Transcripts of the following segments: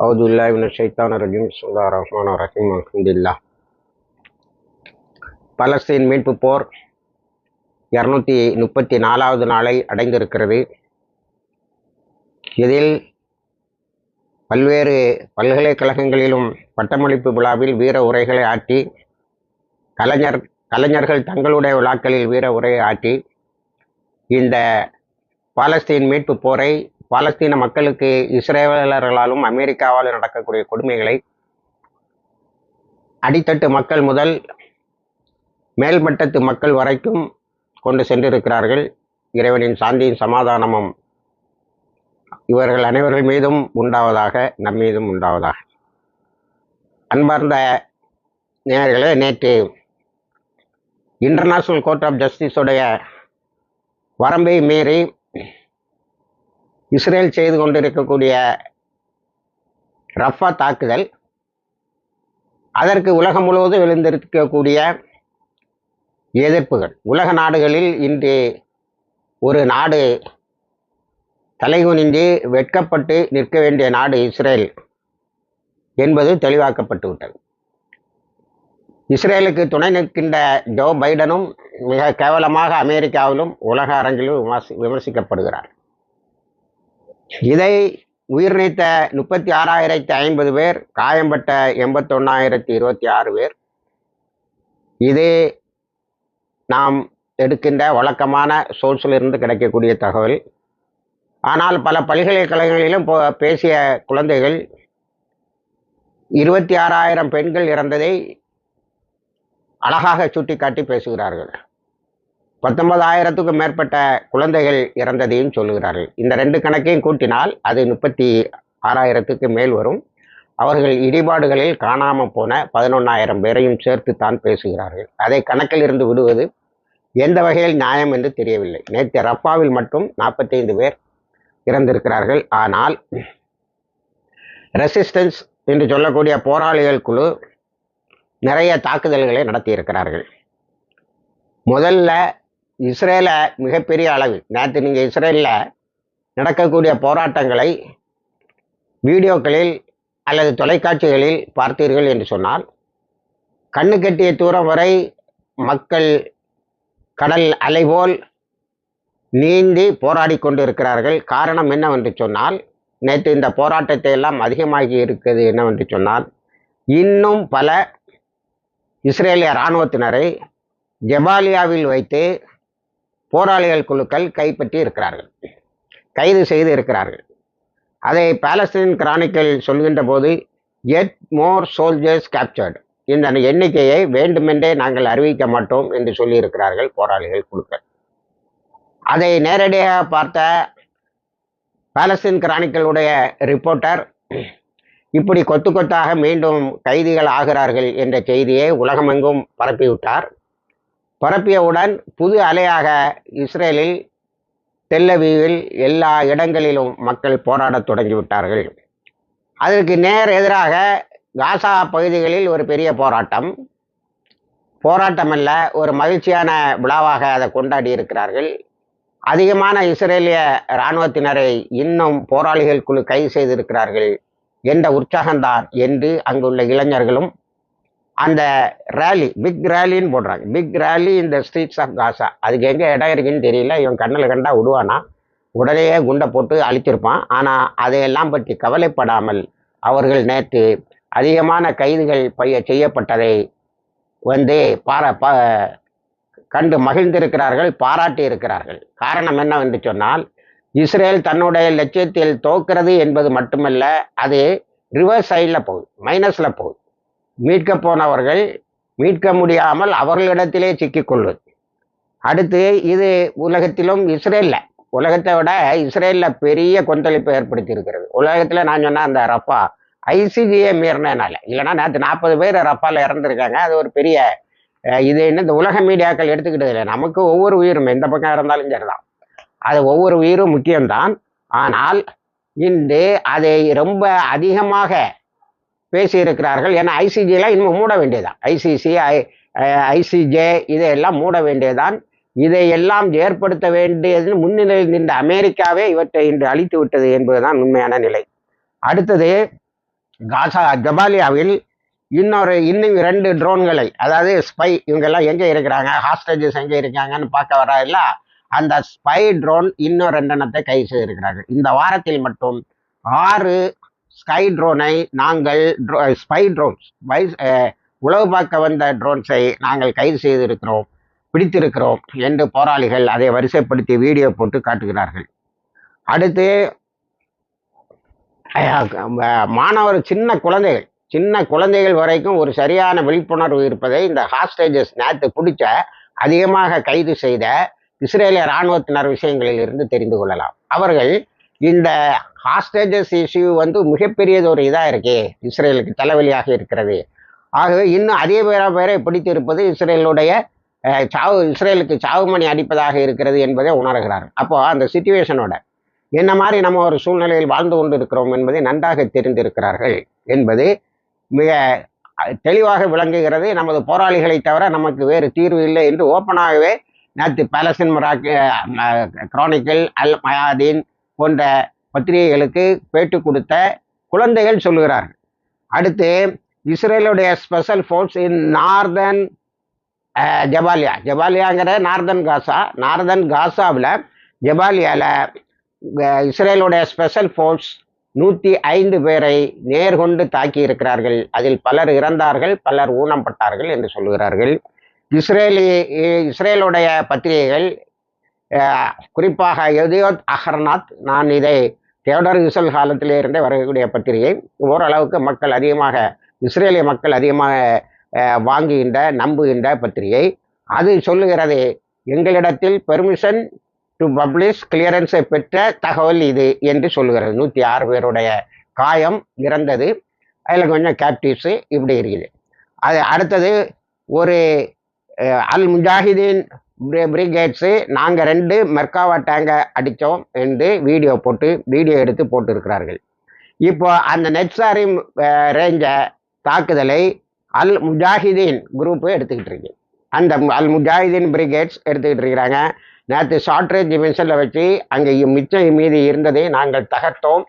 அவுதுல்லா இவன ஷைத்தான ரஜீம் சுல்லா ரஹ்மான் ரஹீம் அஹமதுல்லா பலஸ்தீன் மீட்பு போர் இரநூத்தி முப்பத்தி நாலாவது நாளை அடைந்திருக்கிறது. இதில் பல்வேறு பல்கலைக்கழகங்களிலும் பட்டமளிப்பு விழாவில் வீர உரைகளை ஆற்றி கலைஞர் கலைஞர்கள் தங்களுடைய விழாக்களில் வீர உரையை ஆற்றி இந்த பாலஸ்தீன் மீட்பு போரை பாலஸ்தீன மக்களுக்கு இஸ்ரேலர்களாலும் அமெரிக்காவாலும் நடக்கக்கூடிய கொடுமைகளை அடித்தட்டு மக்கள் முதல் மேல்மட்டத்து மக்கள் வரைக்கும் கொண்டு சென்றிருக்கிறார்கள். இறைவனின் சாந்தியும் சமாதானமும் இவர்கள் அனைவர்கள் மீதும் உண்டாவதாக நம் மீதும் உண்டாவதாக. அன்பார்ந்த நேயர்களே நேற்று இன்டர்நேஷ்னல் கோர்ட் ஆஃப் ஜஸ்டிஸுடைய வரம்பை மீறி இஸ்ரேல் செய்து கொண்டிருக்கக்கூடிய ரஃபா தாக்குதல் அதற்கு உலகம் முழுவதும் எழுந்திருக்கக்கூடிய எதிர்ப்புகள். உலக நாடுகளில் இன்று ஒரு நாடு தலைகுனிந்து வெட்கப்பட்டு நிற்க வேண்டிய நாடு இஸ்ரேல் என்பது தெளிவாக்கப்பட்டு விட்டது இஸ்ரேலுக்கு துணை நிற்கின்ற ஜோ பைடனும் மிக கேவலமாக அமெரிக்காவிலும் உலக அரங்கிலும் விமர்சி விமர்சிக்கப்படுகிறார். இதை உயிர் நீத்த முப்பத்தி ஆறாயிரத்தி ஐம்பது பேர் காயம்பட்ட எண்பத்தொன்னாயிரத்தி இருபத்தி ஆறு பேர். இது நாம் எடுக்கின்ற வழக்கமான சோர்ஸிலிருந்து கிடைக்கக்கூடிய தகவல். ஆனால் பல பல்கலைக்கழகங்களிலும் போ- பேசிய குழந்தைகள் இருபத்தி ஆறாயிரம் பெண்கள் இறந்ததை அழகாக சுட்டிக்காட்டி பேசுகிறார்கள். பத்தொன்பதாயிரத்துக்கும் மேற்பட்ட குழந்தைகள் இறந்ததையும் சொல்லுகிறார்கள். இந்த ரெண்டு கணக்கையும் கூட்டினால் அது முப்பத்தி ஆறாயிரத்துக்கு மேல் வரும். அவர்கள் இடிபாடுகளில் காணாமல் போன பதினொன்னாயிரம் பேரையும் சேர்த்து தான் பேசுகிறார்கள். அதை கணக்கில் இருந்து விடுவது எந்த வகையில் நியாயம் என்று தெரியவில்லை. நேற்று ரப்பாவில் மட்டும் நாற்பத்தைந்து பேர் இறந்திருக்கிறார்கள். ஆனால் ரெசிஸ்டன்ஸ் என்று சொல்லக்கூடிய போராளிகள் குழு நிறைய தாக்குதல்களை நடத்தியிருக்கிறார்கள். முதல்ல இஸ்ரேலை மிகப்பெரிய அளவில் நேற்று நீங்கள் இஸ்ரேலில் நடக்கக்கூடிய போராட்டங்களை வீடியோக்களில் அல்லது தொலைக்காட்சிகளில் பார்த்தீர்கள் என்று சொன்னால் கண்ணு கட்டிய தூரம் வரை மக்கள் கடல் அலைபோல் நீந்தி போராடி கொண்டு இருக்கிறார்கள் காரணம் என்னவென்று சொன்னால் நேற்று இந்த போராட்டத்தை எல்லாம் அதிகமாகி இருக்கிறது என்னவென்று சொன்னால் இன்னும் பல இஸ்ரேலிய இராணுவத்தினரை ஜெபாலியாவில் வைத்து போராளிகள் குழுக்கள் கைப்பற்றி இருக்கிறார்கள். கைது செய்து இருக்கிறார்கள். அதை பாலஸ்தீன் கிரானிக்கல் சொல்கின்ற போது எட் மோர் சோல்ஜர்ஸ் கேப்சர்டு இந்த எண்ணிக்கையை வேண்டுமென்றே நாங்கள் அறிவிக்க மாட்டோம் என்று சொல்லியிருக்கிறார்கள் போராளிகள் குழுக்கள். அதை நேரடியாக பார்த்த பாலஸ்தீன் கிரானிக்கலுடைய ரிப்போர்ட்டர் இப்படி கொத்து கொத்தாக மீண்டும் கைதிகள் ஆகிறார்கள் என்ற செய்தியை உலகமெங்கும் பரப்பிவிட்டார். பரப்பியவுடன் புது அலையாக இஸ்ரேலில் தெல்லவீவில் எல்லா இடங்களிலும் மக்கள் போராடத் தொடங்கிவிட்டார்கள். அதற்கு நேர் எதிராக காசா பகுதிகளில் ஒரு பெரிய போராட்டம். போராட்டம் அல்ல ஒரு மகிழ்ச்சியான விழாவாக அதை கொண்டாடி இருக்கிறார்கள். அதிகமான இஸ்ரேலிய இராணுவத்தினரை இன்னும் போராளிகள் குழு கைது செய்திருக்கிறார்கள் என்ற உற்சாகம்தான் என்று அங்குள்ள இளைஞர்களும் அந்த ரேலி பிக் ரேலின்னு போடுறாங்க. பிக் ரேலி இந்த ஸ்ட்ரீட்ஸ் ஆஃப் காசா அதுக்கு எங்கே இடம் இருக்குன்னு தெரியல. இவன் கண்ணில் கண்டா விடுவானா? உடனேயே குண்டை போட்டு அழிச்சிருப்பான். ஆனால் அதையெல்லாம் பற்றி கவலைப்படாமல் அவர்கள் நேற்று அதிகமான கைதுகள் பைய செய்யப்பட்டதை வந்து பார பா கண்டு மகிழ்ந்திருக்கிறார்கள் பாராட்டி இருக்கிறார்கள். காரணம் என்னவென்று சொன்னால் இஸ்ரேல் தன்னுடைய லட்சியத்தில் தோக்கிறது என்பது மட்டுமல்ல அது ரிவர்ஸ் சைடில் போகுது மைனஸில் போகுது. மீட்க போனவர்கள் மீட்க முடியாமல் அவர்களிடத்திலே சிக்கிக்கொள்வது அடுத்து இது உலகத்திலும் இஸ்ரேலில். உலகத்தை விட இஸ்ரேலில் பெரிய கொந்தளிப்பை ஏற்படுத்தியிருக்கிறது. உலகத்தில் நான் சொன்ன அந்த ரப்பா ஐசிஜியை மீறினனால. இல்லைன்னா நேற்று நாற்பது பேர் ரப்பாவில் இறந்துருக்காங்க. அது ஒரு பெரிய இது என்ன இந்த உலக மீடியாக்கள் எடுத்துக்கிட்டது இல்லை. நமக்கு ஒவ்வொரு உயிரும் எந்த பக்கம் இருந்தாலும் சரிதான். அது ஒவ்வொரு உயிரும் முக்கியம்தான். ஆனால் இன்று அதை ரொம்ப அதிகமாக பேசியிருக்கிறார்கள். ஏன்னா ஐசிஜிலாம் இன்னும் மூட வேண்டியதான் ஐசிசி ஐ ஐசிஜே இதையெல்லாம் மூட வேண்டியதான் இதையெல்லாம் ஏற்படுத்த வேண்டியது முன்னிலையில் நின்ற அமெரிக்காவே இவற்றை இன்று அழித்து விட்டது என்பதுதான் உண்மையான நிலை. அடுத்தது காசா ஜபாலியாவில் இன்னொரு இன்னும் ரெண்டு ட்ரோன்களை அதாவது ஸ்பை இவங்கெல்லாம் எங்கே இருக்கிறாங்க? ஹாஸ்டேஜஸ் எங்கே இருக்காங்கன்னு பார்க்க வராதுல்ல அந்த ஸ்பை ட்ரோன் இன்னும் ரெண்டெண்ணத்தை கைது செய்திருக்கிறார்கள். இந்த வாரத்தில் மட்டும் ஆறு ஸ்கை ட்ரோனை நாங்கள் ஸ்பை ட்ரோன்ஸ் வை உளவு பார்க்க வந்த ட்ரோன்ஸை நாங்கள் கைது செய்திருக்கிறோம் பிடித்திருக்கிறோம் என்று போராளிகள் அதை வரிசைப்படுத்தி வீடியோ போட்டு காட்டுகிறார்கள். அடுத்து மாணவர் சின்ன குழந்தைகள் சின்ன குழந்தைகள் வரைக்கும் ஒரு சரியான விழிப்புணர்வு இருப்பதை இந்த ஹாஸ்டேஜஸ் நேற்று பிடிச்ச அதிகமாக கைது செய்த இஸ்ரேலிய இராணுவத்தினர் விஷயங்களில் இருந்து தெரிந்து கொள்ளலாம். அவர்கள் இந்த ஹாஸ்டேஜஸ் இஷ்யூ வந்து மிகப்பெரியது ஒரு இதாக இருக்கே. இஸ்ரேலுக்கு தலைவலியாக இருக்கிறது. ஆகவே இன்னும் அதே பேரா பேரை பிடித்து இருப்பது இஸ்ரேலுடைய சாவு இஸ்ரேலுக்கு சாவுமணி அடிப்பதாக இருக்கிறது என்பதை உணர்கிறார். அப்போ அந்த சுச்சுவேஷனோட என்ன மாதிரி நம்ம ஒரு சூழ்நிலையில் வாழ்ந்து கொண்டு இருக்கிறோம் என்பதை நன்றாக தெரிந்திருக்கிறார்கள் என்பது மிக தெளிவாக விளங்குகிறது. நமது போராளிகளை தவிர நமக்கு வேறு தீர்வு இல்லை என்று ஓப்பனாகவே நேற்று பேலசின் மொராக் கிரானிக்கல் அல் மயாதீன் போன்ற பத்திரிகைகளுக்கு பேட்டி கொடுத்த குழந்தைகள் சொல்லுகிறார்கள். அடுத்து இஸ்ரேலுடைய special force in northern Jabalia. ஜபாலியாங்கிற northern Gaza northern காசாவில் ஜபாலியாவில் இஸ்ரேலுடைய ஸ்பெஷல் ஃபோர்ஸ் நூற்றி ஐந்து பேரை நேர்கொண்டு தாக்கி இருக்கிறார்கள் அதில் பலர் இறந்தார்கள் பலர் ஊனப்பட்டார்கள் என்று சொல்லுகிறார்கள். இஸ்ரேலி இஸ்ரேலுடைய பத்திரிகைகள் குறிப்பாக எதியோத் அகர்நாத் நான் இதை தேவடர் இசல் காலத்திலே இருந்தே வரக்கூடிய பத்திரிகை. ஓரளவுக்கு மக்கள் அதிகமாக இஸ்ரேலிய மக்கள் அதிகமாக வாங்குகின்ற நம்புகின்ற பத்திரிகை. அது சொல்லுகிறது எங்களிடத்தில் பெர்மிஷன் டு பப்ளிஷ் கிளியரன்ஸை பெற்ற தகவல் இது என்று சொல்லுகிறது. நூற்றி ஆறு பேருடைய காயம் இறந்தது. அதில் கொஞ்சம் கேப்டிவ்ஸு இப்படி இருக்குது. அது அடுத்தது ஒரு அல் முஜாஹிதீன் பிரிகேட்ஸு நாங்கள் ரெண்டு மெர்காவா டேங்கை அடித்தோம் என்று வீடியோ போட்டு வீடியோ எடுத்து போட்டிருக்கிறார்கள். இப்போ அந்த நெட்சாரிம் ரேஞ்ச தாக்குதலை அல் முஜாஹிதீன் குரூப்பு எடுத்துக்கிட்டு இருக்கு. அந்த அல் முஜாஹிதீன் பிரிகேட்ஸ் எடுத்துக்கிட்டு இருக்கிறாங்க. நேற்று ஷார்ட்ரேஜ் மிஷனில் வச்சு அங்கே மிச்சம் மீதி இருந்ததை நாங்கள் தகர்த்தோம்.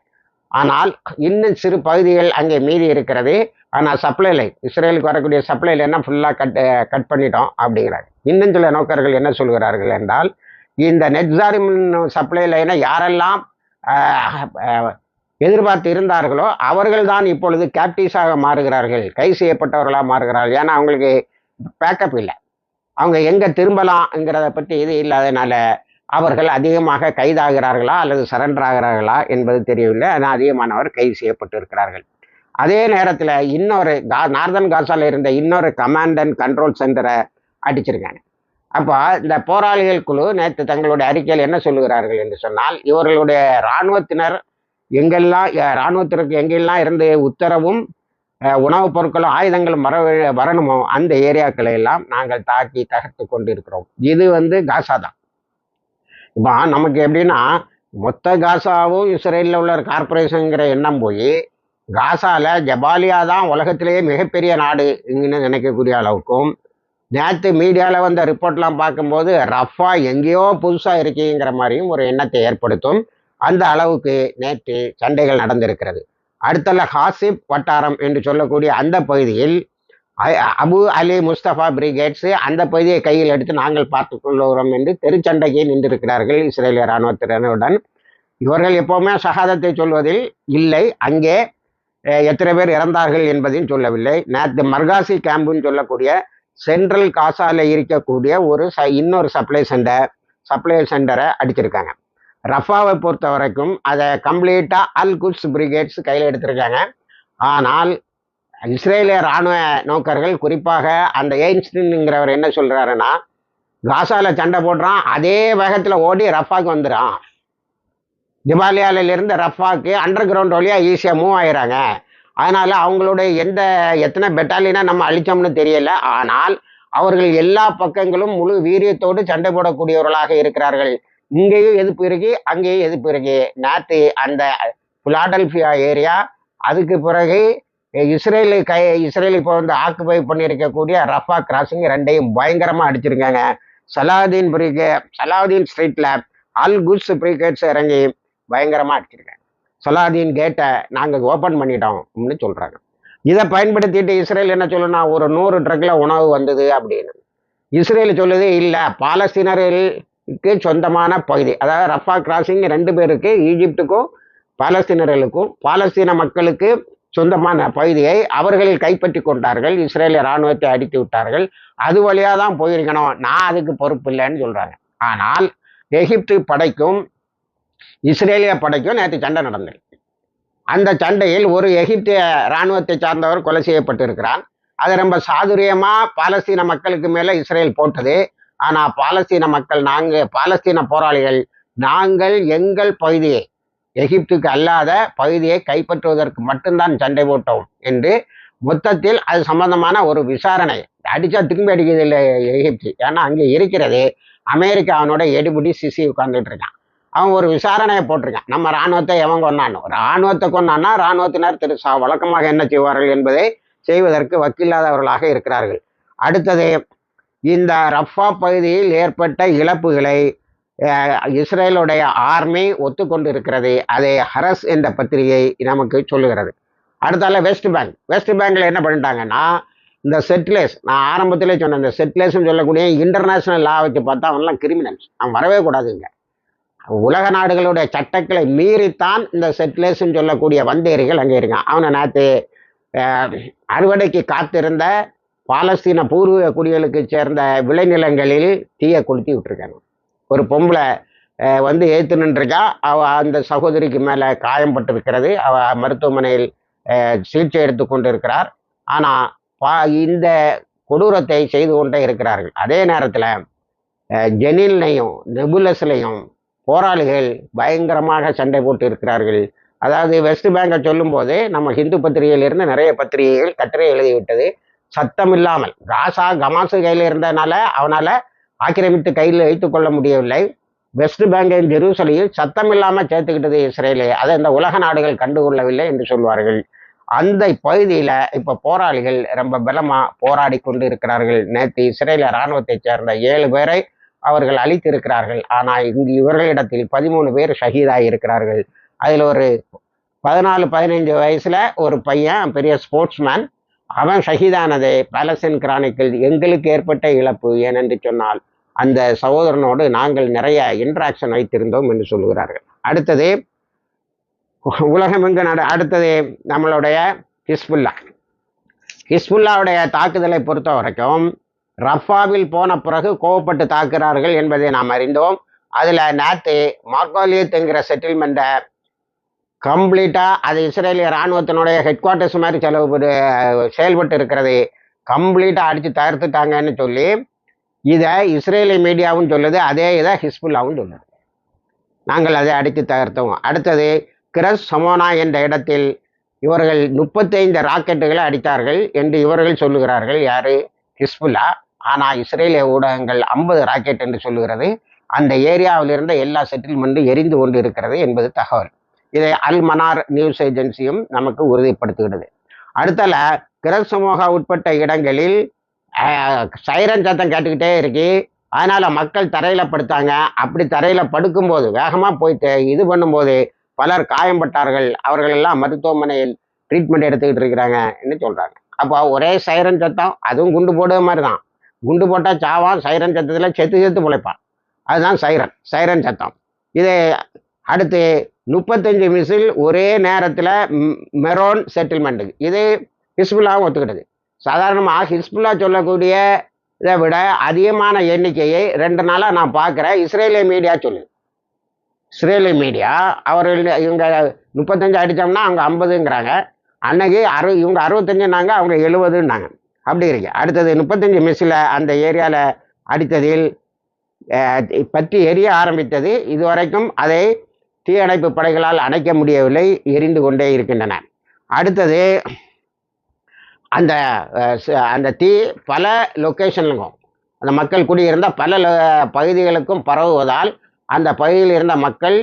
ஆனால் இன்னும் சிறு பகுதிகள் அங்கே மீதி இருக்கிறது. ஆனால் சப்ளை லைன் இஸ்ரேலுக்கு வரக்கூடிய சப்ளை லைனை ஃபுல்லாக கட் கட் பண்ணிட்டோம் அப்படிங்கிறாங்க. இன்னும் சில நோக்கர்கள் என்ன சொல்கிறார்கள் என்றால் இந்த நெட்ஸாரிம் சப்ளை லைனை யாரெல்லாம் எதிர்பார்த்து இருந்தார்களோ அவர்கள் தான் இப்பொழுது கேப்டிவ்ஸாக மாறுகிறார்கள் கை செய்யப்பட்டவர்களாக மாறுகிறார்கள். ஏன்னா அவங்களுக்கு பேக்கப் இல்லை. அவங்க எங்கே திரும்பலாம்ங்கிறத பற்றி இது இல்லாதனால அவர்கள் அதிகமாக கைதாகிறார்களா அல்லது சரண்டர் ஆகிறார்களா என்பது தெரியவில்லை. ஆனால் அதிகமானவர் கைது செய்யப்பட்டு இருக்கிறார்கள் அதே நேரத்தில் இன்னொரு கா நார்தன் காசாவில் இருந்த இன்னொரு கமாண்ட் அண்ட் கண்ட்ரோல் சென்டரை அடிச்சிருக்காங்க. அப்போ இந்த போராளிகள் குழு நேற்று தங்களுடைய அறிக்கையில் என்ன சொல்லுகிறார்கள் என்று சொன்னால் இவர்களுடைய இராணுவத்தினர் எங்கெல்லாம் இராணுவத்திற்கு எங்கெல்லாம் இருந்து உத்தரவும் உணவுப் பொருட்களும் ஆயுதங்களும் வர வரணுமோ அந்த ஏரியாக்களை எல்லாம் நாங்கள் தாக்கி தகர்த்து கொண்டு இருக்கிறோம் இது வந்து காசா தான். இப்போ நமக்கு எப்படின்னா மொத்த காசாவும் இஸ்ரேலில் உள்ள கார்பரேஷனுங்கிற எண்ணம் போய் காசால ஜபாலியா தான் உலகத்திலேயே மிகப்பெரிய நாடு இங்கன்னு நினைக்கக்கூடிய அளவுக்கும் நேற்று மீடியாவில் வந்த ரிப்போர்ட்லாம் பார்க்கும்போது ரஃபா எங்கேயோ புதுசாக இருக்கீங்கிற மாதிரியும் ஒரு எண்ணத்தை ஏற்படுத்தும் அந்த அளவுக்கு நேற்று சண்டைகள் நடந்திருக்கிறது. அடுத்தல ஹாசிப் வட்டாரம் என்று சொல்லக்கூடிய அந்த பகுதியில் அ- அபு அலி முஸ்தபா பிரிகேட்ஸ் அந்த பகுதியை கையில் எடுத்து நாங்கள் பார்த்து கொள்கிறோம் என்று தெருச்சண்டைக்கு நின்றிருக்கிறார்கள் இஸ்ரேலிய இராணுவத்தினருடன். இவர்கள் எப்போவுமே சகாதத்தை சொல்வதில் இல்லை அங்கே எத்தனை பேர் இறந்தார்கள் என்பதையும் சொல்லவில்லை. நேற்று மர்காசி கேம்புன்னு சொல்லக்கூடிய சென்ட்ரல் காசால இருக்கக்கூடிய ஒரு ச இன்னொரு சப்ளை சென்டர் சப்ளை சென்டரை அடிச்சிருக்காங்க. ரஃபாவை பொறுத்த வரைக்கும் அதை கம்ப்ளீட்டாக அல் குட்ஸ் பிரிகேட்ஸ் கையில் எடுத்திருக்காங்க. ஆனால் இஸ்ரேலிய இராணுவ நோக்கர்கள் குறிப்பாக அந்த எயின்ஸ்டின்ங்கிறவர் என்ன சொல்கிறாருன்னா காசாவில் சண்டை போடுறான் அதே வேகத்தில் ஓடி ரஃபாக்கு வந்துடும் ஜிபாலியாலிருந்து ரஃபாக்கு அண்டர் கிரவுண்ட் வழியாக ஈஸியாக மூவ் ஆயிடுறாங்க அதனால் அவங்களுடைய எந்த எத்தனை பெட்டாலியனாக நம்ம அழிச்சோம்னு தெரியல. ஆனால் அவர்கள் எல்லா பக்கங்களும் முழு வீரியத்தோடு சண்டை போடக்கூடியவர்களாக இருக்கிறார்கள். இங்கேயும் எதிர்ப்பு இருக்கு அங்கேயும் எதிர்ப்பு இருக்கு. நேற்று அந்த பிலாடல்பியா ஏரியா அதுக்கு பிறகு இஸ்ரேலு கை இஸ்ரேல் இப்போ வந்து ஆக்குபை பண்ணியிருக்கக்கூடிய ரஃபா கிராசிங் ரெண்டையும் பயங்கரமாக அடிச்சிருக்காங்க. சலாதீன் பிரிகே சலாவுதீன் ஸ்ட்ரீட்டில் அல் குட்ஸ் பிரிகேட்ஸ் இறங்கி பயங்கரமாக அடிச்சிருக்காங்க சலாதீன் கேட்டை நாங்கள் ஓப்பன் பண்ணிட்டோம் அப்படின்னு சொல்கிறாங்க இதை பயன்படுத்திட்டு இஸ்ரேல் என்ன சொல்லணும் ஒரு நூறு ட்ரக்கில் உணவு வந்தது அப்படின்னு. இஸ்ரேல் சொல்லுது இல்லை பாலஸ்தீனர்களுக்கு சொந்தமான பகுதி. அதாவது ரஃபா கிராசிங் ரெண்டு பேருக்கு ஈஜிப்டுக்கும் பாலஸ்தீனர்களுக்கும் பாலஸ்தீன மக்களுக்கு சொந்தமான பகுதியை அவர்கள் கைப்பற்றி கொண்டார்கள். இஸ்ரேலிய இராணுவத்தை அடித்து விட்டார்கள். அது வழியாக தான் போயிருக்கணும். நான் அதுக்கு பொறுப்பு இல்லைன்னு சொல்கிறாங்க ஆனால் எகிப்து படைக்கும் இஸ்ரேலிய படைக்கும் நேற்று சண்டை நடந்தது. அந்த சண்டையில் ஒரு எகிப்திய இராணுவத்தை சார்ந்தவர் கொலை செய்யப்பட்டிருக்கிறான் அது ரொம்ப சாதுரியமா பாலஸ்தீன மக்களுக்கு மேல இஸ்ரேல் போட்டது. ஆனா பாலஸ்தீன மக்கள் நாங்க பாலஸ்தீன போராளிகள் நாங்கள் எங்கள் பகுதியை எகிப்துக்கு அல்லாத பகுதியை கைப்பற்றுவதற்கு மட்டும்தான் சண்டை போட்டோம் என்று மொத்தத்தில் அது சம்பந்தமான ஒரு விசாரணை அடிச்சா திரும்பி அடிக்கிறது இல்லை எகிப்து. ஏன்னா அங்கே இருக்கிறது அமெரிக்காவனோட எடுபடி சிசி உட்கார்ந்துட்டு இருக்கான். அவன் ஒரு விசாரணையை போட்டிருக்கான். நம்ம இராணுவத்தை எவன் கொண்டானோ இராணுவத்தை கொண்டான்னா இராணுவத்தினர் திரு சா வழக்கமாக என்ன செய்வார்கள் என்பதை செய்வதற்கு வக்கில்லாதவர்களாக இருக்கிறார்கள். அடுத்தது இந்த ரஃபா பகுதியில் ஏற்பட்ட இழப்புகளை இஸ்ரேலுடைய ஆர்மி ஒத்துக்கொண்டு இருக்கிறது அதை ஹரஸ் என்ற பத்திரிகை நமக்கு சொல்லுகிறது. அடுத்தால வெஸ்ட் பேங்க் வெஸ்ட் பேங்கில் என்ன பண்ணிட்டாங்கன்னா இந்த செட்லேஸ் நான் ஆரம்பத்திலே சொன்னேன் இந்த செட்லேஸ்ன்னு சொல்லக்கூடிய இன்டர்நேஷனல் லா வச்சு பார்த்தா அவன்லாம் கிரிமினல்ஸ் அவன் வரவே கூடாதுங்க உலக நாடுகளுடைய சட்டங்களை மீறித்தான் இந்த செட்டிலர்ஸ்ன்னு சொல்லக்கூடிய வந்தேரிகள் அங்கே இருக்கான் அவனை நேற்று அறுவடைக்கு காத்திருந்த பாலஸ்தீன பூர்வீக குடிகளுக்கு சேர்ந்த விளைநிலங்களில் தீயை கொளுத்தி விட்டுருக்காங்க. ஒரு பொம்பளை வந்து ஏற்று நின்றுருக்கா. அவ அந்த சகோதரிக்கு மேலே காயம்பட்டிருக்கிறது அவ மருத்துவமனையில் சிகிச்சை எடுத்து கொண்டு இருக்கிறார் ஆனால் பா இந்த கொடூரத்தை செய்து கொண்டே இருக்கிறார்கள். அதே நேரத்தில் ஜெனில்லையும் நெபுலஸ்லையும் போராளிகள் பயங்கரமாக சண்டை போட்டு இருக்கிறார்கள் அதாவது வெஸ்ட் பேங்கை சொல்லும்போது நம்ம ஹிந்து பத்திரிகையிலிருந்து நிறைய பத்திரிகைகள் கட்டுரை எழுதிவிட்டது. சத்தம் இல்லாமல் காசா கமாசு கையில் இருந்ததுனால அவனால் ஆக்கிரமித்து கையில் வைத்து கொள்ள முடியவில்லை. வெஸ்ட் பேங்கின் ஜெருசலையில் சத்தம் இல்லாமல் சேர்த்துக்கிட்டது இஸ்ரேலே. அதை இந்த உலக நாடுகள் கண்டுகொள்ளவில்லை என்று சொல்வார்கள். அந்த பகுதியில் இப்போ போராளிகள் ரொம்ப பலமாக போராடி கொண்டு இருக்கிறார்கள் நேற்று இஸ்ரேல இராணுவத்தைச் சேர்ந்த ஏழு பேரை அவர்கள் அளித்திருக்கிறார்கள் ஆனால் இங்கு இவர்களிடத்தில் பதிமூணு பேர் ஷஹீதாகி இருக்கிறார்கள். அதில் ஒரு பதினாலு பதினைஞ்சு வயசில் ஒரு பையன் பெரிய ஸ்போர்ட்ஸ்மேன் அவன் ஷஹீதானது பாலஸ்தீன் கிரானிக்கில் எங்களுக்கு ஏற்பட்ட இழப்பு ஏனென்று சொன்னால் அந்த சகோதரனோடு நாங்கள் நிறைய இன்ட்ராக்ஷன் வைத்திருந்தோம் என்று சொல்லுகிறார்கள். அடுத்தது உலகமெங்கு நட அடுத்தது நம்மளுடைய ஹிஸ்புல்லா. ஹிஸ்புல்லாவுடைய தாக்குதலை பொறுத்த வரைக்கும் ரஃபாவில் போன பிறகு கோவப்பட்டு தாக்குறார்கள் என்பதை நாம் அறிந்தோம். அதில் நேற்று மார்கோலியத் என்கிற செட்டில்மெண்ட்டை கம்ப்ளீட்டாக அது இஸ்ரேலிய இராணுவத்தினுடைய ஹெட் குவார்ட்டர்ஸ் மாதிரி செலவு செயல்பட்டு இருக்கிறது. கம்ப்ளீட்டாக அடித்து தகர்த்துட்டாங்கன்னு சொல்லி இதை இஸ்ரேலிய மீடியாவும் சொல்லுது அதே இதை ஹிஸ்புல்லாவும் சொல்லுது. நாங்கள் அதை அடித்து தகர்த்தோம். அடுத்தது கிரஸ் சமோனா என்ற இடத்தில் இவர்கள் முப்பத்தைந்து ராக்கெட்டுகளை அடித்தார்கள் என்று இவர்கள் சொல்லுகிறார்கள். யாரு? ஹிஸ்புல்லா. ஆனால் இஸ்ரேலிய ஊடகங்கள் ஐம்பது ராக்கெட் என்று சொல்லுகிறது. அந்த ஏரியாவில் இருந்த எல்லா செட்டில்மெண்ட்டும் எரிந்து கொண்டு இருக்கிறது என்பது தகவல். இதை அல் மனார் நியூஸ் ஏஜென்சியும் நமக்கு உறுதிப்படுத்துகிறது. அடுத்தல கிரஸ் சமூகா உட்பட்ட இடங்களில் சைரன் சத்தம் கேட்டுக்கிட்டே இருக்கு. அதனால மக்கள் தரையில படுத்தாங்க. அப்படி தரையில படுக்கும்போது வேகமாக போயிட்டு இது பண்ணும்போது பலர் காயம்பட்டார்கள். அவர்கள் எல்லாம் மருத்துவமனையில் ட்ரீட்மெண்ட் எடுத்துக்கிட்டு இருக்கிறாங்கன்னு சொல்றாங்க. அப்போ ஒரே சைரன் சத்தம் அதுவும் குண்டு போடுற மாதிரி தான். குண்டு போட்டால் சாவான் சைரன் சத்தத்தில் செத்து செத்து பிழைப்பான். அதுதான் சைரன் சைரன் சத்தம். இது அடுத்து முப்பத்தஞ்சு மிசில் ஒரே நேரத்தில் மெரோன் செட்டில்மெண்ட்டுக்கு இது ஹிஸ்புல்லாவும் ஒத்துக்கிட்டது. சாதாரணமாக ஹிஸ்புல்லா சொல்லக்கூடிய இதை விட அதிகமான எண்ணிக்கையை ரெண்டு நாளாக நான் பார்க்குறேன். இஸ்ரேலிய மீடியா சொல்லுது இஸ்ரேலிய மீடியா அவர்கள் இவங்க முப்பத்தஞ்சு அடித்தோம்னா அவங்க ஐம்பதுங்கிறாங்க. அன்னைக்கு அறு இவங்க அறுபத்தஞ்சுனாங்க அவங்க எழுபதுன்னாங்க. அப்படி இருக்கு அடுத்தது முப்பத்தஞ்சு மிஸ்ஸில் அந்த ஏரியாவில் அடித்ததில் பற்றி எரிய ஆரம்பித்தது இதுவரைக்கும் அதை தீயணைப்பு படைகளால் அணைக்க முடியவில்லை எரிந்து கொண்டே இருக்கின்றன. அடுத்தது அந்த அந்த தீ பல லொக்கேஷனுக்கும் அந்த மக்கள் குடியிருந்த பல பகுதிகளுக்கும் பரவுவதால் அந்த பகுதியில் இருந்த மக்கள்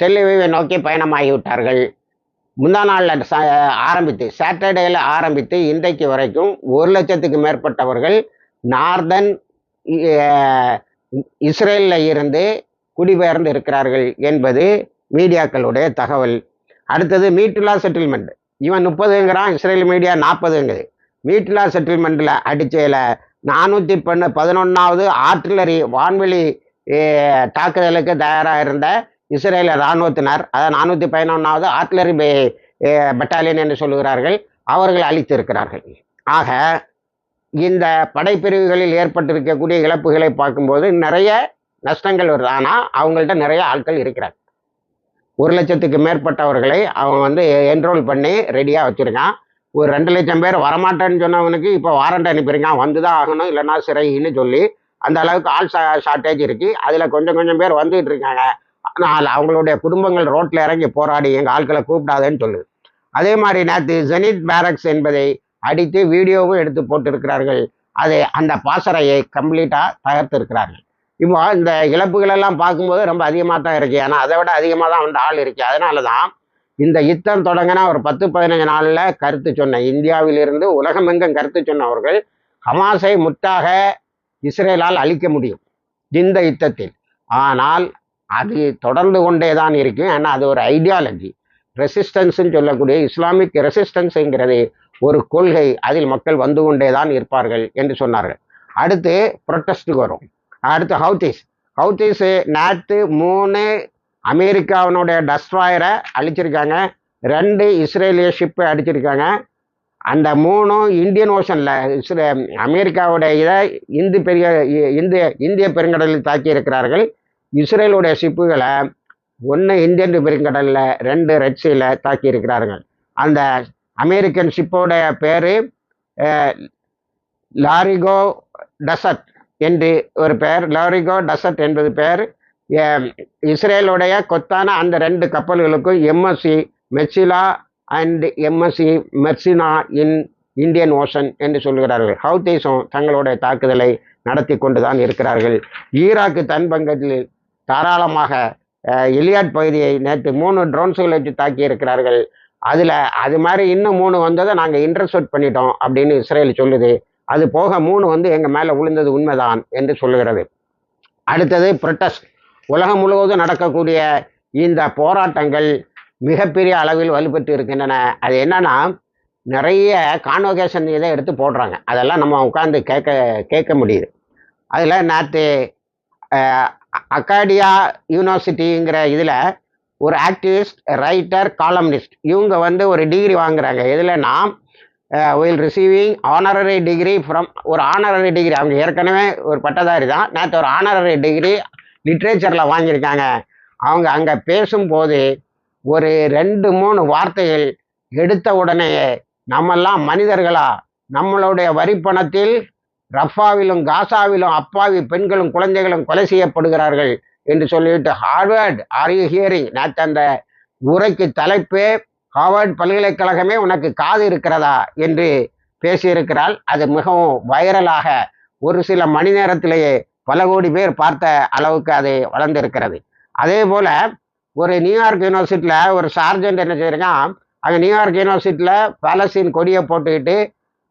டெல்லிவை நோக்கி பயணமாகிவிட்டார்கள். முந்தா நாளில் ச ஆரம்பித்து சாட்டர்டேயில் ஆரம்பித்து இன்றைக்கு வரைக்கும் ஒரு லட்சத்துக்கு மேற்பட்டவர்கள் நார்தன் இஸ்ரேலில் இருந்து குடிபெயர்ந்து இருக்கிறார்கள் என்பது மீடியாக்களுடைய தகவல். அடுத்தது மீட்டுலா செட்டில்மெண்ட். இவன் முப்பதுங்கிறான் இஸ்ரேல் மீடியா நாற்பதுங்குது மீட்டுலா செட்டில்மெண்ட்டில் அடிச்சதில் நானூற்றி பண்ணு பதினொன்றாவது ஆர்டிலரி வான்வெளி தாக்குதலுக்கு தயாராக இருந்த இஸ்ரேல இராணுவத்தினர் அதாவது நானூற்றி பதினொன்றாவது ஆர்டிலரி பட்டாலியன் என்று சொல்லுகிறார்கள் அவர்கள் அளித்திருக்கிறார்கள் ஆக இந்த படைப்பிரிவுகளில் ஏற்பட்டிருக்கக்கூடிய இழப்புகளை பார்க்கும்போது நிறைய நஷ்டங்கள் வருது. ஆனால் அவங்கள்ட்ட நிறைய ஆட்கள் இருக்கிறாங்க. ஒரு லட்சத்துக்கு மேற்பட்டவர்களை அவன் வந்து என்ரோல் பண்ணி ரெடியாக வச்சுருக்கான். ஒரு ரெண்டு லட்சம் பேர் வரமாட்டேன்னு சொன்னவனுக்கு இப்போ வாரண்ட் அனுப்பியிருக்கான். வந்து தான் ஆகணும் இல்லைன்னா சிறைன்னு சொல்லி அந்த அளவுக்கு ஆள் ஷார்ட்டேஜ் இருக்குது அதில் கொஞ்சம் கொஞ்சம் பேர் வந்துகிட்டு இருக்காங்க. ஆனால் அவங்களுடைய குடும்பங்கள் ரோட்டில் இறங்கி போராடி எங்கள் ஆட்களை கூப்பிடாதேன்னு சொல்லுது. அதே மாதிரி நேற்று ஜெனித் பேரக்ஸ் என்பதை அடித்து வீடியோவும் எடுத்து போட்டிருக்கிறார்கள். அதை அந்த பாசறையை கம்ப்ளீட்டாக தகர்த்திருக்கிறார்கள். இப்போ இந்த இழப்புகள் எல்லாம் பார்க்கும்போது ரொம்ப அதிகமாக தான் இருக்கு. ஏன்னா அதை விட அதிகமாக தான் வந்து ஆள் இருக்கு. அதனால தான் இந்த யுத்தம் தொடங்கினா ஒரு பத்து பதினஞ்சு நாளில் கருத்து சொன்ன இந்தியாவிலிருந்து உலகமெங்கும் கருத்து சொன்னவர்கள் ஹமாஸை முற்றாக இஸ்ரேலால் அழிக்க முடியும் இந்த யுத்தத்தில். ஆனால் அது தொடர்ந்து கொண்டே தான் இருக்கும் ஏன்னா அது ஒரு ஐடியாலஜி ரெசிஸ்டன்ஸ்ன்னு சொல்லக்கூடிய இஸ்லாமிக் ரெசிஸ்டன்ஸுங்கிறது ஒரு கொள்கை. அதில் மக்கள் வந்து கொண்டே தான் இருப்பார்கள் என்று சொன்னார்கள். அடுத்து ப்ரொட்டஸ்ட்டுக்கு வரும். அடுத்து ஹவுத்திஸ் ஹவுத்திஸு நேற்று மூணு அமெரிக்காவினுடைய டஸ்ட்ராயரை அழிச்சிருக்காங்க. ரெண்டு இஸ்ரேலிய ஷிப்பை அடிச்சிருக்காங்க. அந்த மூணும் இந்தியன் ஓஷனில் இஸ்ரே அமெரிக்காவுடைய இதை இந்து பெரிய இந்திய இந்திய பெருங்கடலில் தாக்கி இருக்கிறார்கள் இஸ்ரேலுடைய ஷிப்புகளை ஒன்று இந்தியன் பெருங்கடலில் ரெண்டு ரெட்சியில் தாக்கி இருக்கிறார்கள். அந்த அமெரிக்கன் ஷிப்போடைய பேர் லாரிகோ டசட் என்று ஒரு பெயர் லாரிகோ டசட் என்பது பெயர் இஸ்ரேலுடைய கொத்தான அந்த ரெண்டு கப்பல்களுக்கும் MSC மெர்சிலா and MSC மெர்சினா in Indian Ocean என்று சொல்கிறார்கள். ஹவுத்தீஸும் தங்களுடைய தாக்குதலை நடத்தி கொண்டு தான் இருக்கிறார்கள். ஈராக்கு தன் பங்கத்தில் தாராளமாக இலியாட் பகுதியை நேற்று மூணு ட்ரோன்ஸுகளை வச்சு தாக்கி இருக்கிறார்கள். அதில் அது மாதிரி இன்னும் மூணு வந்ததை நாங்கள் இன்டர்செப்ட் பண்ணிட்டோம் அப்படின்னு இஸ்ரேல் சொல்லுது. அது போக மூணு வந்து எங்கள் மேலே விழுந்தது உண்மைதான் என்று சொல்லுகிறது. அடுத்தது ப்ரொட்டஸ்ட் உலகம் முழுவதும் நடக்கக்கூடிய இந்த போராட்டங்கள் மிகப்பெரிய அளவில் வலுப்பெற்று இருக்கின்றன. அது என்னன்னா நிறைய கான்வகேஷன் இதை எடுத்து போடுறாங்க. அதெல்லாம் நம்ம உட்காந்து கேட்க கேட்க முடியுது. அதில் நேற்று அக்காடியா யூனிவர்சிட்டிங்கிற இதில் ஒரு ஆக்டிவிஸ்ட் ரைட்டர் காலம்னிஸ்ட் இவங்க வந்து ஒரு டிகிரி வாங்குறாங்க. எதுலன்னா will receiving honorary degree from ஒரு ஆனரரி டிகிரி அவங்க ஏற்கனவே ஒரு பட்டதாரி தான். நேற்று ஒரு ஆனரரி டிகிரி லிட்ரேச்சரில் வாங்கியிருக்காங்க. அவங்க அங்கே பேசும்போது ஒரு ரெண்டு மூணு வார்த்தைகள் எடுத்த உடனேயே நம்மெல்லாம் மனிதர்களா? நம்மளுடைய வரிப்பணத்தில் ரஃபாவிலும் காசாவிலும் அப்பாவி பெண்களும் குழந்தைகளும் கொலை செய்யப்படுகிறார்கள் என்று சொல்லிவிட்டு ஹார்வர்ட் ஆர் யூ ஹியரிங் நேற்று அந்த உரைக்கு தலைப்பே ஹார்வர்ட் பல்கலைக்கழகமே உனக்கு காது இருக்கிறதா என்று பேசியிருக்கிறாள். அது மிகவும் வைரலாக ஒரு சில மணி நேரத்திலேயே பல கோடி பேர் பார்த்த அளவுக்கு அது வளர்ந்திருக்கிறது. அதே போல் ஒரு நியூயார்க் யூனிவர்சிட்டியில் ஒரு சார்ஜென்ட் என்ன செய்யறாங்க அங்கே நியூயார்க் யூனிவர்சிட்டியில் பாலஸ்தீன் கொடியை போட்டுக்கிட்டு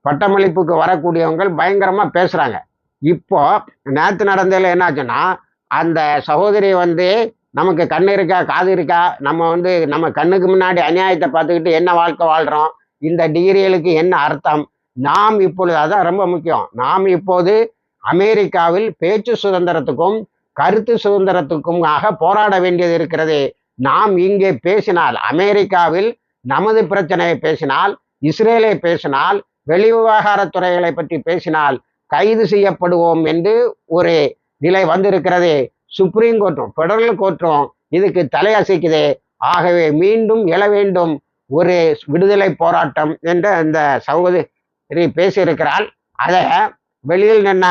பட்டமளிப்புக்கு வரக்கூடியவங்க பயங்கரமாக பேசுகிறாங்க இப்போ நேற்று நடந்ததில் என்னாச்சுன்னா அந்த சகோதரி வந்து நமக்கு கண் இருக்கா காது இருக்கா நம்ம வந்து நம்ம கண்ணுக்கு முன்னாடி அநியாயத்தை பார்த்துக்கிட்டு என்ன வாழ்க்கை வாழ்கிறோம் இந்த டிகிரிகளுக்கு என்ன அர்த்தம்? நாம் இப்பொழுது அதான் ரொம்ப முக்கியம். நாம் இப்போது அமெரிக்காவில் பேச்சு சுதந்திரத்துக்கும் கருத்து சுதந்திரத்துக்கும் ஆக போராட வேண்டியது இருக்கிறது. நாம் இங்கே பேசினால் அமெரிக்காவில் நமது பிரச்சனையை பேசினால் இஸ்ரேலை பேசினால் வெளிவிவகாரத்துறைகளை பற்றி பேசினால் கைது செய்யப்படுவோம் என்று ஒரு நிலை வந்திருக்கிறது. சுப்ரீம் கோர்ட்டும் ஃபெடரல் கோர்ட்டும் இதுக்கு தலையசைக்குது. ஆகவே மீண்டும் எழ வேண்டும் ஒரு விடுதலை போராட்டம் என்று அந்த சகோதரி பேசியிருக்கிறாள். அதை வெளியில் நின்ன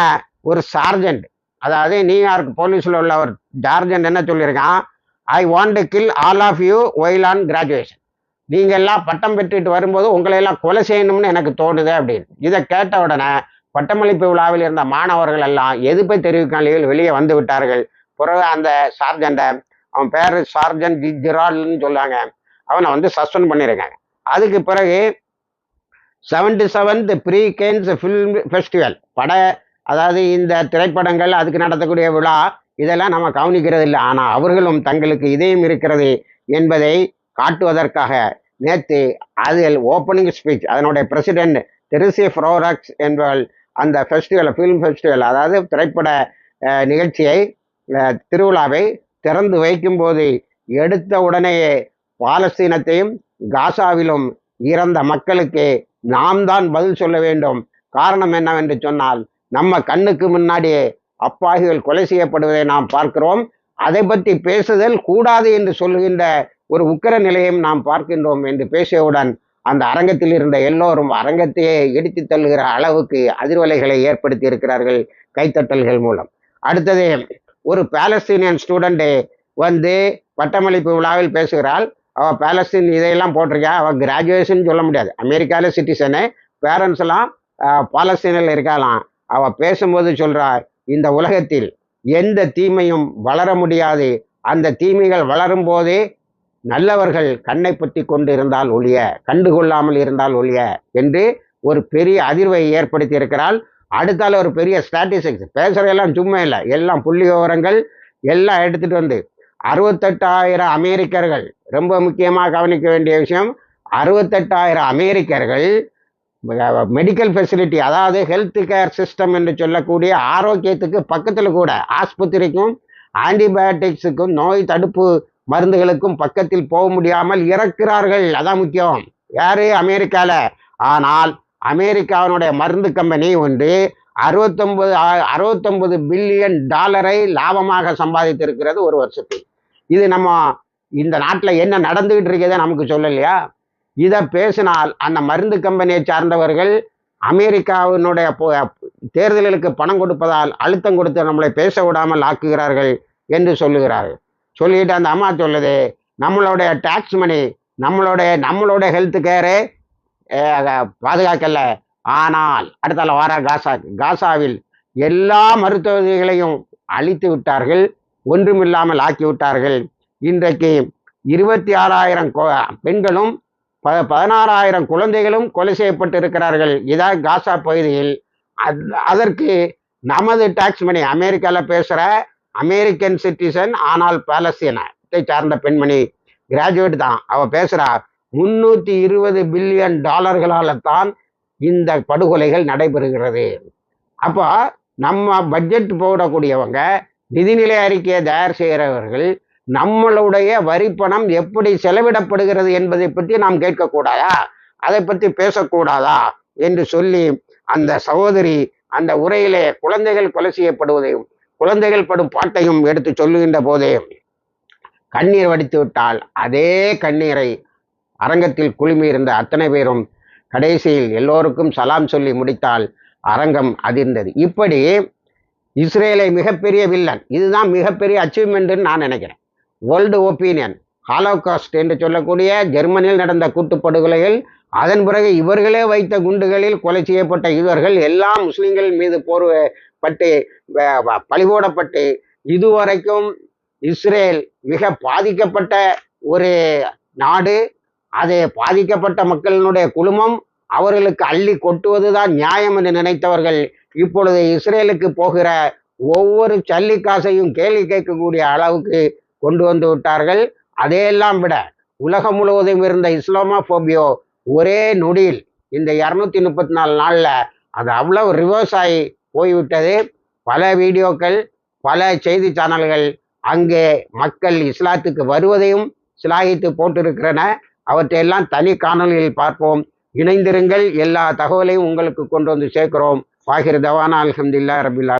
ஒரு சார்ஜெண்ட் அதாவது நியூயார்க் போலீஸில் உள்ள ஒரு ஜார்ஜென்ட் என்ன சொல்லியிருக்கான்? I want to kill all of you while on graduation நீங்க எல்லாம் பட்டம் பெற்றுட்டு வரும்போது உங்களை எல்லாம் கொலை செய்யணும்னு எனக்கு தோணுது அப்படின்னு. இதை கேட்ட உடனே பட்டமளிப்பு விழாவில் இருந்த மாணவர்கள் எல்லாம் எதிர்ப்பை தெரிவிக்கும் நிலையில் வெளியே வந்து விட்டார்கள். பிறகு அந்த சார்ஜெண்ட்டை அவன் பேர் சார்ஜன் ஜி ஜிரால்னு சொல்லுவாங்க. அவனை வந்து சஸ்பெண்ட் பண்ணியிருக்காங்க அதுக்கு பிறகு seventy seventh pre Cannes film festival பட அதாவது இந்த திரைப்படங்கள் அதுக்கு நடத்தக்கூடிய விழா இதெல்லாம் நம்ம கவனிக்கிறது இல்லை ஆனால் அவர்களும் தங்களுக்கு இதயம் இருக்கிறது என்பதை காட்டுவதற்காக நேற்று அதில் ஓப்பனிங் ஸ்பீச் அதனுடைய பிரசிடென்ட் தெரிசி ஃப்ரோரக்ஸ் என்பவள் அந்த ஃபெஸ்டிவல் ஃபிலிம் ஃபெஸ்டிவல் அதாவது திரைப்பட நிகழ்ச்சியை திருவிழாவை திறந்து வைக்கும்போது எடுத்த உடனேயே பாலஸ்தீனத்தையும் காசாவிலும் இறந்த மக்களுக்கு நாம் தான் பதில் சொல்ல வேண்டும். காரணம் என்னவென்று சொன்னால் நம்ம கண்ணுக்கு முன்னாடியே அப்பாவிகள் கொலை செய்யப்படுவதை நாம் பார்க்கிறோம். அதை பற்றி பேசுதல் கூடாது என்று சொல்கின்ற ஒரு உக்கிர நிலையும் நாம் பார்க்கின்றோம் என்று பேசியவுடன் அந்த அரங்கத்தில் இருந்த எல்லோரும் அரங்கத்தையே இடித்து தள்ளுகிற அளவுக்கு அதிர்வலைகளை ஏற்படுத்தி இருக்கிறார்கள் கைத்தட்டல்கள் மூலம். அடுத்தது ஒரு பாலஸ்தீனியன் ஸ்டூடெண்ட்டு வந்து பட்டமளிப்பு விழாவில் பேசுகிறாள். அவள் பாலஸ்தீன் இதையெல்லாம் போட்டிருக்கா? அவள் கிராஜுவேஷன் சொல்ல முடியாது. அமெரிக்காவில் சிட்டிசனு பேரண்ட்ஸ் எல்லாம் பாலஸ்தீனில் இருக்கலாம் அவள் பேசும்போது சொல்கிறாள் இந்த உலகத்தில் எந்த தீமையும் வளர முடியாது. அந்த தீமைகள் வளரும் போதே நல்லவர்கள் கண்ணை பற்றி கொண்டு இருந்தால் ஒழிய கண்டுகொள்ளாமல் இருந்தால் ஒழிய என்று ஒரு பெரிய அதிர்வை ஏற்படுத்தி இருக்கிறாள். அடுத்தால ஒரு பெரிய ஸ்டாட்டிஸ்டிக்ஸ் பேசுறதெல்லாம் சும்மா இல்லை. எல்லாம் புள்ளி விவரங்கள் எல்லாம் எடுத்துட்டு வந்து அறுபத்தெட்டாயிரம் அமெரிக்கர்கள் ரொம்ப முக்கியமாக கவனிக்க வேண்டிய விஷயம் அறுபத்தெட்டாயிரம் அமெரிக்கர்கள் மெடிக்கல் ஃபெசிலிட்டி அதாவது ஹெல்த் கேர் சிஸ்டம் என்று சொல்லக்கூடிய ஆரோக்கியத்துக்கு பக்கத்தில் கூட ஆஸ்பத்திரிக்கும் ஆன்டிபயோட்டிக்ஸுக்கும் நோய் தடுப்பு மருந்துகளுக்கும் பக்கத்தில் போக முடியாமல் இறக்கிறார்கள். அதான் முக்கியம். யாரு? அமெரிக்கால. ஆனால் அமெரிக்காவினுடைய மருந்து கம்பெனி ஒன்று அறுபத்தொன்பது அறுபத்தொன்பது பில்லியன் டாலரை லாபமாக சம்பாதித்திருக்கிறது ஒரு வருஷத்துக்கு இது நம்ம இந்த நாட்டில் என்ன நடந்துகிட்டு இருக்கிறத நமக்கு சொல்லலையா? இதை பேசினால் அந்த மருந்து கம்பெனியை சார்ந்தவர்கள் அமெரிக்காவினுடைய தேர்தல்களுக்கு பணம் கொடுப்பதால் அழுத்தம் கொடுத்து நம்மளை பேச விடாமல் ஆக்குகிறார்கள் என்று சொல்லுகிறார்கள். சொல்லிட்டு அந்த அம்மா சொல்லுது நம்மளுடைய டாக்ஸ் மணி நம்மளுடைய நம்மளுடைய ஹெல்த் கேரு பாதுகாக்கல. ஆனால் அடுத்தால வார காசா காசாவில் எல்லா மருத்துவர்களையும் அழித்து விட்டார்கள் ஒன்றுமில்லாமல் ஆக்கி விட்டார்கள். இன்றைக்கு இருபத்தி ஆறாயிரம் பெண்களும் ப பதினாறாயிரம் குழந்தைகளும் கொலை செய்யப்பட்டு இருக்கிறார்கள் இதான் காசா பகுதியில். அத்- அதற்கு நமது டாக்ஸ் மணி அமெரிக்காவில் பேசுகிற அமெரிக்கன் சிட்டிசன் ஆனால் பாலஸ்தீனத்தை சார்ந்த பெண்மணி கிராஜுவேட் தான். அவ பேசுறா முன்னூத்தி இருபது பில்லியன் டாலர்களால தான் இந்த படுகொலைகள் நடைபெறுகிறது. அப்போ நம்ம பட்ஜெட் போடக்கூடியவங்க நிதிநிலை அறிக்கையை தயார் செய்கிறவர்கள் நம்மளுடைய வரிப்பணம் எப்படி செலவிடப்படுகிறது என்பதை பற்றி நாம் கேட்கக்கூடாதா? அதை பற்றி பேசக்கூடாதா? என்று சொல்லி அந்த சகோதரி அந்த உரையிலே குழந்தைகள் கொலை செய்யப்படுவதையும் குழந்தைகள் படும் பாட்டையும் எடுத்து சொல்லுகின்ற போதே கண்ணீர் வடித்து விட்டால் அதே கண்ணீரை அரங்கத்தில் குழுமி இருந்த அத்தனை பேரும் கடைசியில் எல்லோருக்கும் சலாம் சொல்லி முடித்தால் அரங்கம் அதிர்ந்தது. இப்படி இஸ்ரேலை மிகப்பெரிய வில்லன் இதுதான் மிகப்பெரிய அச்சீவ்மெண்ட்னு நான் நினைக்கிறேன். வேர்ல்டு ஒப்பீனியன் ஹாலோகாஸ்ட் என்று சொல்லக்கூடிய ஜெர்மனியில் நடந்த கூட்டுப்படுகொலையில் அதன் பிறகு இவர்களே வைத்த குண்டுகளில் கொலை செய்யப்பட்ட இவர்கள் எல்லாம் முஸ்லீம்கள் மீது போர் பட்டு வ- வ- பழிபோடப்பட்டு இதுவரைக்கும் இஸ்ரேல் மிக பாதிக்கப்பட்ட ஒரு நாடு. அது பாதிக்கப்பட்ட மக்களினுடைய குழுமம். அவர்களுக்கு அள்ளி கொட்டுவதுதான் நியாயம் என்று நினைத்தவர்கள் இப்பொழுது இஸ்ரேலுக்கு போகிற ஒவ்வொரு சல்லிக்காசையும் கேள்வி கேட்கக்கூடிய அளவுக்கு கொண்டு வந்து விட்டார்கள். அதையெல்லாம் விட உலகம் முழுவதும் இருந்த இஸ்லாமோபோபியோ ஒரே நொடியில் இந்த இரநூத்தி முப்பத்தி நாலு நாளில் அது அவ்வளவு ரிவர்ஸ் ஆகி போய்விட்டது. பல வீடியோக்கள் பல செய்தி சேனல்கள் அங்கே மக்கள் இஸ்லாத்துக்கு வருவதையும் சிலாகித்து போட்டிருக்கிறன. அவற்றையெல்லாம் தனி காணொலியில் பார்ப்போம். இணைந்திருங்கள். எல்லா தகவலையும் உங்களுக்கு கொண்டு வந்து சேர்க்கிறோம். வாகிர் தவானா அலமதுல்லா ரபில்லா